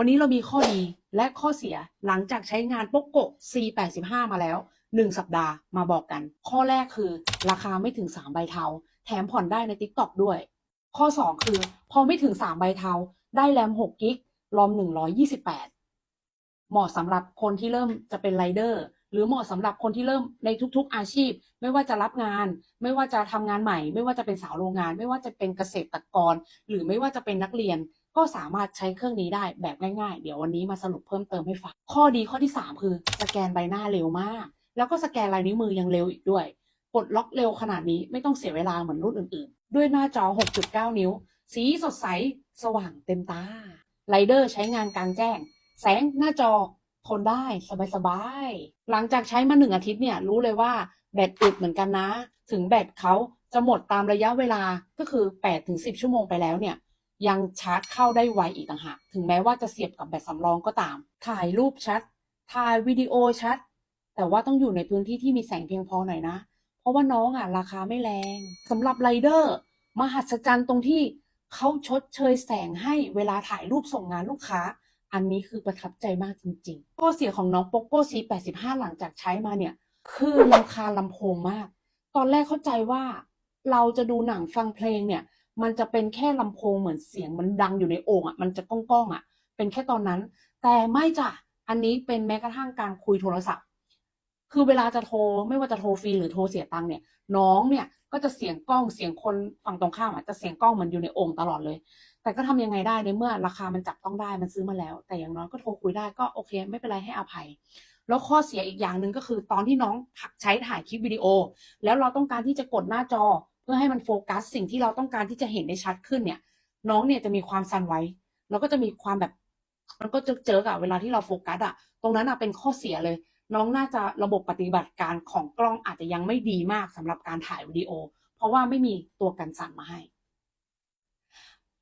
วันนี้เรามีข้อดีและข้อเสียหลังจากใช้งาน POCO C85 มาแล้ว 1 สัปดาห์มาบอกกัน ข้อแรกคือราคาไม่ถึง 3 ใบเทา แถมผ่อนได้ใน TikTok ด้วย ข้อ 2 คือ พอไม่ถึง 3 ใบเทา ได้แรม 6 กิกรอม 128 เหมาะสำหรับคนที่เริ่มจะเป็นไรเดอร์หรือเหมาะสำหรับคนที่เริ่มในทุกๆอาชีพ ไม่ว่าจะรับงาน ไม่ว่าจะทำงานใหม่ ไม่ว่าจะเป็นสาวโรงงาน ไม่ว่าจะเป็นเกษตรกร หรือไม่ว่าจะเป็นนักเรียน ก็สามารถใช้เครื่องนี้ได้แบบง่ายๆ เดี๋ยววันนี้มาสรุปเพิ่มเติมให้ฟัง ข้อดีข้อที่ 3 คือสแกนใบหน้าเร็วมาก แล้วก็สแกนลายนิ้วมือยังเร็วอีกด้วย กดล็อกเร็วขนาดนี้ไม่ต้องเสียเวลาเหมือนรุ่นอื่นๆ ด้วยหน้าจอ 6.9 นิ้ว สีสดใส สว่างเต็มตาไรเดอร์ใช้งานกลางแจ้ง แสงหน้าจอทนได้สบายๆ หลังจากใช้มาหนึ่งอาทิตย์เนี่ยรู้เลยว่าแบตอึดเหมือนกันนะ ถึงแบตเขาจะหมดตามระยะเวลาก็คือ8-10 ชั่วโมงไปแล้วเนี่ย ยังชาร์จเข้าได้ไวอีกต่างหาก ถึงแม้ว่าจะเสียบกับแบตสำรองก็ตาม ถ่ายรูปชัด ถ่ายวิดีโอชัด แต่ว่าต้องอยู่ในพื้นที่ที่มีแสงเพียงพอหน่อยนะ เพราะว่าน้องอะราคาไม่แรง สำหรับไรเดอร์มหัศจรรย์ตรงที่เขาชดเชยแสงให้เวลาถ่ายรูปส่งงานลูกค้า อันนี้คือประทับใจมากจริงๆข้อเสียของน้อง POCO C85 หลังจากใช้มาเนี่ย คือลำคาญลำโพงมาก ตอนแรกเข้าใจว่าเราจะดูหนังฟังเพลงเนี่ย มันจะเป็นแค่ลำโพงเหมือนเสียงมันดังอยู่ในโอ่งอะมันจะก้องๆอะ เป็นแค่ตอนนั้น แต่ไม่จ้ะอันนี้เป็นแม้กระทั่งการคุยโทรศัพท์ คือเวลาจะโทรไม่ว่าจะโทรฟรีหรือโทรเสียตังค์เนี่ย น้องเนี่ยก็จะเสียงกล้องเสียงคนฝั่งตรงข้ามอะจะเสียงกล้องเหมันอยู่ในโอ่งตลอดเลย แต่ก็ทำยังไงได้ในเมื่อ ราคามันจับต้องได้มันซื้อมาแล้ว แต่อย่างน้อยก็โทรคุยได้ก็โอเค ไม่เป็นไรให้อภัยแล้วข้อเสียอีกอย่างหนึ่งก็คือตอนที่น้องใช้ถ่ายคลิปวิดีโอ แล้วเราต้องการที่จะกดหน้าจอเพื่อให้มันโฟกัสสิ่งที่เราต้องการที่จะเห็นได้ชัดขึ้นเนี่ย น้องเนี่ยจะมีความสั่นไหวแล้วก็จะมีความแบบ มันก็จะเจอกับเวลาที่เราโฟกัสอะตรงนั้นอะเป็นข้อเสียเลย น้องน่าจะระบบปฏิบัติการของกล้องอาจจะยังไม่ดีมากสำหรับการถ่ายวิดีโอ เพราะว่าไม่มีตัวกันสั่นมาให้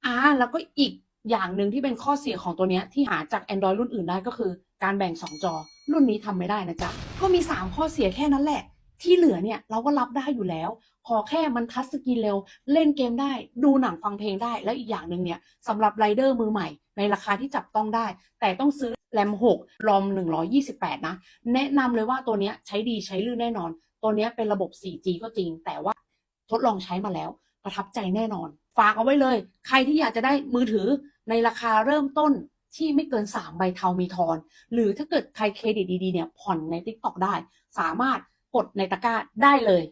อ่าแล้วก็อีกอย่างหนึ่งที่เป็นข้อเสียของตัวเนี้ยที่หาจาก Android รุ่นอื่นได้ก็คือ การแบ่ง 2 จอ รุ่นนี้ทำไม่ได้นะจ๊ะก็มี 3 ข้อเสียแค่นั้นแหละ ที่เหลือเนี่ยเราก็รับได้อยู่แล้ว ขอแค่มันทัชสกรีนเร็ว เล่นเกมได้ ดูหนังฟังเพลงได้ แล้วอีกอย่างหนึ่งเนี่ยสำหรับไรเดอร์มือใหม่ ในราคาที่จับต้องได้ แต่ต้องซื้อแรม6รอม 128 นะ แนะนำเลยว่าตัวนี้ใช้ดีใช้ลื่นแน่นอน ตัวนี้เป็นระบบ 4G ก็จริง แต่ว่าทดลองใช้มาแล้ว ประทับใจแน่นอน ฝากเอาไว้เลย ใครที่อยากจะได้มือถือในราคาเริ่มต้นที่ไม่เกิน 3 ใบเทามีทอน หรือถ้าเกิดใครเครดิตดีๆเนี่ยผ่อนใน TikTok ได้ สามารถกดในตะกร้าได้เลย